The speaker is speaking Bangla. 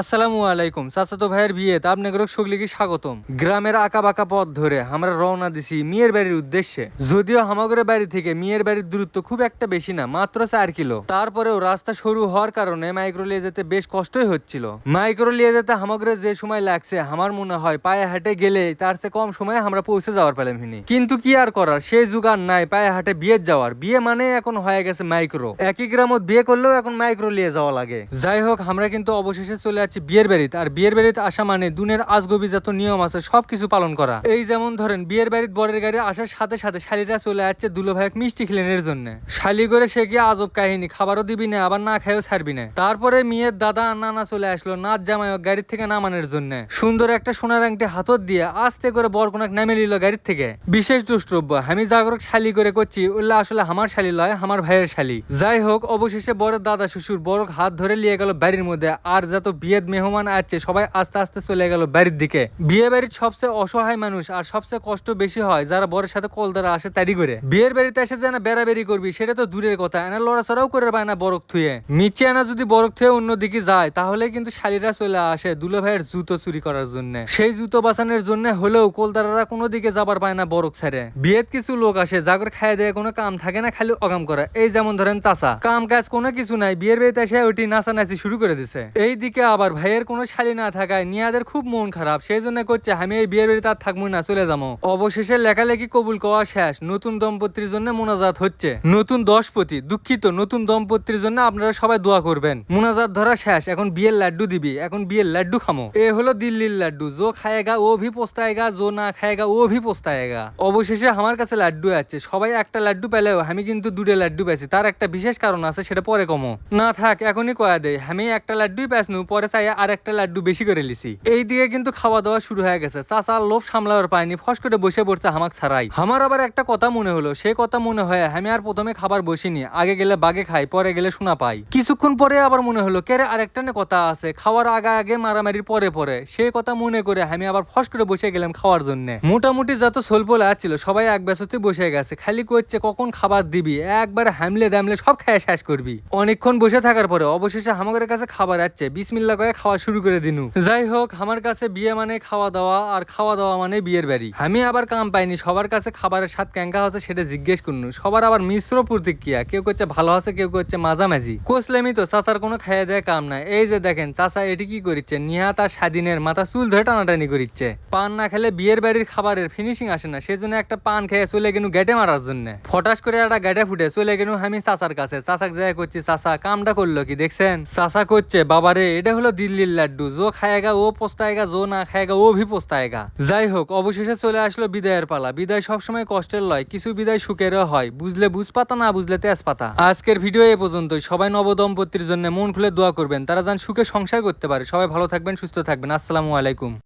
আসসালামু আলাইকুম চাচাতো ভাইয়ের বিয়েতে আপনাদের সকলকে স্বাগতম? গ্রামের আঁকা বাঁকা পথ ধরে আমরা রওনা দিছি মেয়ের বাড়ির উদ্দেশ্যে। যদিও হামাগরের বাড়ি থেকে মেয়ের বাড়ির দূরত্ব খুব একটা বেশি না, মাত্র চার কিলো। তারপরেও রাস্তা সরু হওয়ার কারণে মাইক্রো নিয়ে যেতে বেশ কষ্টই হচ্ছিল। মাইক্রো নিয়ে যেতে হামাগরে যে সময় লাগছে, আমার মনে হয় পায়ে হাটে গেলে তার চেয়ে কম সময়ে আমরা পৌঁছে যাওয়ার পেলাম হিনি। কিন্তু কি আর করার সেই যুগ আর নাই, পায়ে হাটে বিয়ে যাওয়ার। বিয়ে মানে এখন হয়ে গেছে মাইক্রো। একই গ্রামত বিয়ে করলেও এখন মাইক্রো নিয়ে যাওয়া লাগে। যাই হোক, আমরা কিন্তু অবশেষে চলে যাচ্ছি বিয়ের বাড়িতে। আর বিয়ের বাড়িতে আসা মানে দুনের আজগবি যত নিয়ম আছে, সবকিছু পালন করা। এই যেমন ধরেন, বিয়ের বাড়িতে বরের গাড়ি আসার সাথে সাথে শালিরা চলে যাচ্ছে দুলো ভাই মিষ্টি খিলেনের জন্য। শালি করে সে গিয়ে আজব কাহিনী, খাবারও দিবি না, আবার না খেয়েও ছাড়বি না। তারপরে মেয়ের দাদা নানা চলে আসলো নাচ জামাইক গাড়ির থেকে নামানোর জন্য। সুন্দর একটা সোনার আংটি হাতত দিয়ে আস্তে করে বরকোনাক নামে নিল গাড়ির থেকে। বিশেষ দুষ্টব্য, আমি জাগরক শালি করে করছি ওগুলা আসলে আমার শালি লয়, আমার ভাইয়ের শালি। যাই হোক, অবশেষে বড় দাদা, শ্বশুর বড় হাত ধরে নিয়ে গেল বাড়ির মধ্যে, আর যত বিয়ের মেহমান আছে, সবাই আস্তে আস্তে চলে গেল বাড়ির দিকে। বিয়ে বাড়ির সবচেয়ে অসহায় মানুষ আর সবচেয়ে কষ্ট বেশি হয় যারা বরের সাথে কল দ্বারা আসে তারি করে। বিয়ের বাড়িতে এসে যে না বেড়াবেড়ি করবি, সেটা তো দূরের কথা, এনা লড়াচড়াও করে পায় না বরক থুয়ে। মিচে আনা যদি বরক থুয়ে অন্যদিকে যায়, তাহলে কিন্তু শালিরা চলে আসে দুলো ভাইয়ের জুতো চুরি করার জন্য। সেই জুতো বাঁচানোর জন্য হলেও কলদারারা কোনো দিকে যাবার পায় না বরক ছেড়ে। বিয়েত কিছু লোক আসে জাগর খায় দেয় কোনো কাম থাকে না, খালি অকাম করে। এই যেমন ধরেন চাচা। কাম কাজ কোনো কিছু নাই, বিয়ের বাড়িতে এসে ওইটি নাচানাচি শুরু করে দিছে। এই দিকে আবার ভাইয়ের কোনো শালি না থাকায় নিয়াদের খুব মন খারাপ সেই জন্য করছে আমি এই বিয়ের বাড়িতে আর থাকব না, চলে যাব। অবশেষে লেখালেখি কবুল কওয়া শেষ, নতুন দম্পতির জন্য মোনাজাত হচ্ছে। নতুন দশপতি, দুঃখিত, নতুন দম্পতির জন্য আপনারা সবাই দোয়া করবেন। মোনাজাত ধরা শেষ, এখন বিয়ের লাড্ডু দিবি, এখন বিয়ের লাড্ডু খামো। এ হলো দিল্লির লাড্ডু, জো খায়েগা, ও ভি পোস্তায়েগা, জো না খায়েগা, ও ভি পোস্তায়েগা। অবশেষে আমার কাছে লাড্ডু আছে, সবাই একটা লাড্ডু পেলেও আমি কিন্তু দুটো লাড্ডু পেয়েছি, তার একটা বিশেষ কারণ আছে, সেটা পরে কমো। না থাক, এখনই কয়া দেয় আমি একটা লাড্ডুই পেয়েছি পরে চাই আর একটা লাড্ডু বেশি করে লিছি। এই দিকে কিন্তু খাওয়া দাওয়া শুরু হয়ে গেছে। চাচা লোভ সামলাবার পায়নি, ফস করে বসে পড়ছে হামাক ছাড়াই। আমার আবার একটা কথা মনে হলো। সে কথা মনে হয় আমি আর প্রথমে খাবার বসিনি, আগে গেলে বাগে খাই, পরে গেলে শোনা পাই। কিছুক্ষণ পরে আবার মনে হলো কেরে আরেকটা কথা আছে, খাওয়ার আগে আগে মারামারির পরে পরে। সেই কথা মনে করে আমি আবার ফস করে বসে গেলাম খাওয়ার জন্য। মোটামুটি যত সোলপোল আছিল, সবাই এক বেসতে বসে গেছে। খালি করছে কখন খাবার দিবি? একবার হামলে দামলে সব খায় শেষ করবি। অনেকক্ষণ বসে থাকার পরে অবশেষে আমাদের কাছে খাবার আসছে। বিসমিল্লা করে খাওয়া শুরু করে দিনু। যাই হোক আমার কাছে বিয়ে মানে খাওয়া দাওয়া, আর খাওয়া দাওয়া মানে বিয়ের বাড়ি। আমি আবার কাম পাইনি, সবার কাছে খাবারের স্বাদ ক্যাঙ্কা আছে সেটা জিজ্ঞেস করনু। সবার আবার মিশ্র প্রতিক্রিয়া, কেউ করছে ভালো আছে, কেউ করছে মাঝামাঝি। কোসলেমি তো, চাচার কোনো খাইয়ে দেয় কাম নাই। এই যে দেখেন, চাচা এটি কি করিচ্ছে? নিহাত আর স্বাধীনের মাথা চুল ধরে টানাটানি করিচ্ছে। পান না খেলে বিয়ের বাড়ির খাবারের ফিনিশিং আসে না সেজন্য একটা পান খেয়ে চলে গেনু গেটে মারার জন্য। ফটাস করে একটা গেটে ফুটে চলে গেনু আমি চাচার কাছে। চাচাক যায় করছি, চাচা কামটা করল কি দেখছেন? চাচা করছে, বাবারে, এটা হলো দিল্লির লাড্ডু, জো খায়গা, ও পোস্তায়েগা, জো না খায়গা, ও ভি পোস্তায়েগা। যাই হোক অবশেষে চলে আসলো বিদায়ের পালা। বিদায় সবসময় কষ্টের লয়, কিছু বিদায় সুখেরও হয়। বুঝলে বুঝপাতা, না বুঝলে তেজপাতা। আজকের ভিডিও এ পর্যন্ত সবাই নবদম্পতির জন্য মন খুলে দোয়া করবেন। তারা যান সুখে সংসার করতে পারে। সবাই ভালো থাকবেন, সুস্থ থাকবেন। আসসালামু আলাইকুম।